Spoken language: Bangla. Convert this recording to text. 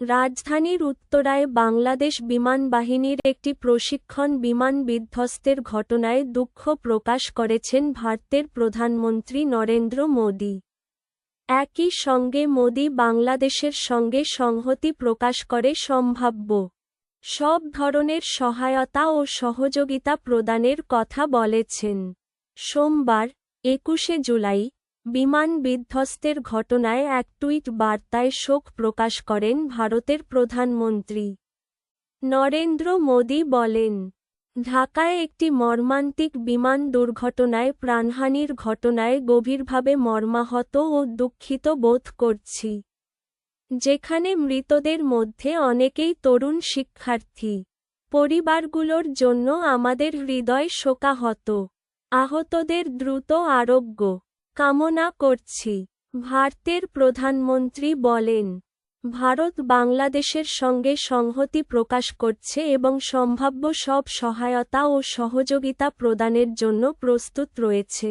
রাজধানীর উত্তরায় বাংলাদেশ বিমান বাহিনীর একটি প্রশিক্ষণ বিমান বিধ্বস্তের ঘটনায় দুঃখ প্রকাশ করেছেন ভারতের প্রধানমন্ত্রী নরেন্দ্র মোদী। একই সঙ্গে মোদী বাংলাদেশের সঙ্গে সংহতি প্রকাশ করে সম্ভাব্য সব ধরনের সহায়তা ও সহযোগিতা প্রদানের কথা বলেছেন। সোমবার, একুশে জুলাই বিমান বিধ্বস্তের ঘটনায় এক টুইট বার্তায় শোক প্রকাশ করেন ভারতের প্রধানমন্ত্রী। নরেন্দ্র মোদী বলেন, ঢাকায় একটি মর্মান্তিক বিমান দুর্ঘটনায় প্রাণহানির ঘটনায় গভীরভাবে মর্মাহত ও দুঃখিত বোধ করছি, যেখানে মৃতদের মধ্যে অনেকেই তরুণ শিক্ষার্থী। পরিবারগুলোর জন্য আমাদের হৃদয় শোকাহত, আহতদের দ্রুত আরোগ্য। কামনা করছি। ভারতের প্রধানমন্ত্রী বলেন, ভারত বাংলাদেশের সঙ্গে সংহতি প্রকাশ করছে এবং সম্ভাব্য সব সহায়তা ও সহযোগিতা প্রদানের জন্য প্রস্তুত রয়েছে।